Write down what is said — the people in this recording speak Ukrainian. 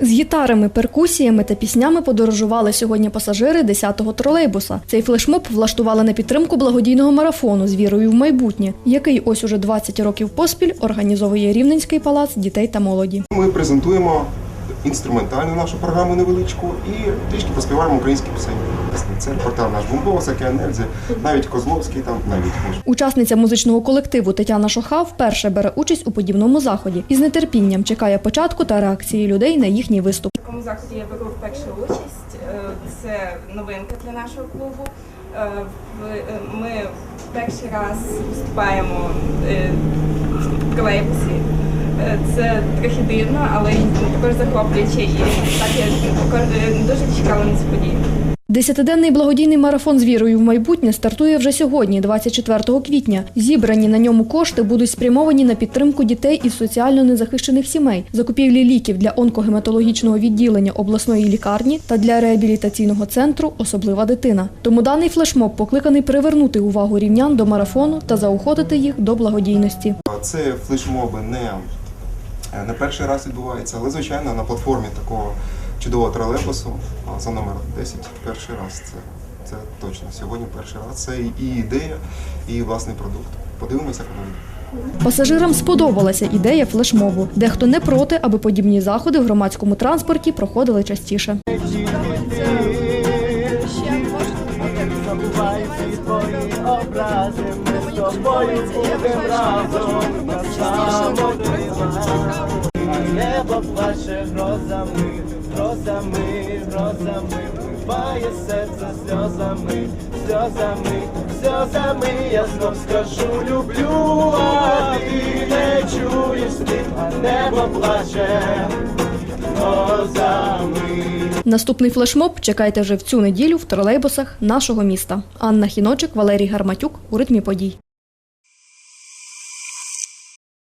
З гітарами, перкусіями та піснями подорожували сьогодні пасажири 10-го тролейбуса. Цей флешмоб влаштували на підтримку благодійного марафону з вірою в майбутнє, який ось уже 20 років поспіль організовує Рівненський палац дітей та молоді. Ми презентуємо інструментальну нашу програму невеличку і трішки поспіваємо українські пісені. Це репортаж наш Бомбос, Океанельзі, навіть Козловський там навіть може. Учасниця музичного колективу Тетяна Шоха вперше бере участь у подібному заході і з нетерпінням чекає початку та реакції людей на їхній виступ. В такому заході я беру вперше участь. Е, Це новинка для нашого клубу. Е, в- е, Ми перший раз виступаємо в тролейбусі. Е, Це трохи дивно, але також захоплююче. І так я також е, дуже чекала на цю подію. Десятиденний благодійний марафон з вірою в майбутнє стартує вже сьогодні, 24 квітня. Зібрані на ньому кошти будуть спрямовані на підтримку дітей із соціально незахищених сімей, закупівлі ліків для онкогематологічного відділення обласної лікарні та для реабілітаційного центру Особлива дитина. Тому даний флешмоб покликаний привернути увагу рівнян до марафону та заохотити їх до благодійності. Це флешмоби не, не перший раз відбувається, але звичайно на платформі такого чудового тролейбусу за номером 10 перший раз. Це, це точно сьогодні перший раз. Це і ідея, і власний продукт. Подивимося, як воно вийде. Пасажирам сподобалася ідея флешмобу. Дехто не проти, аби подібні заходи в громадському транспорті проходили частіше. Забувай всі твої образи, ми з тобою будем разом на самотній А небо плаче грозами, грозами, грозами, вмиває серце сльозами, сльозами, сльозами, я знов скажу люблю, а ти не чуєш ти, а небо плаче грозами. Наступний флешмоб чекайте вже в цю неділю в тролейбусах нашого міста. Анна Хіночик, Валерій Гарматюк у ритмі подій.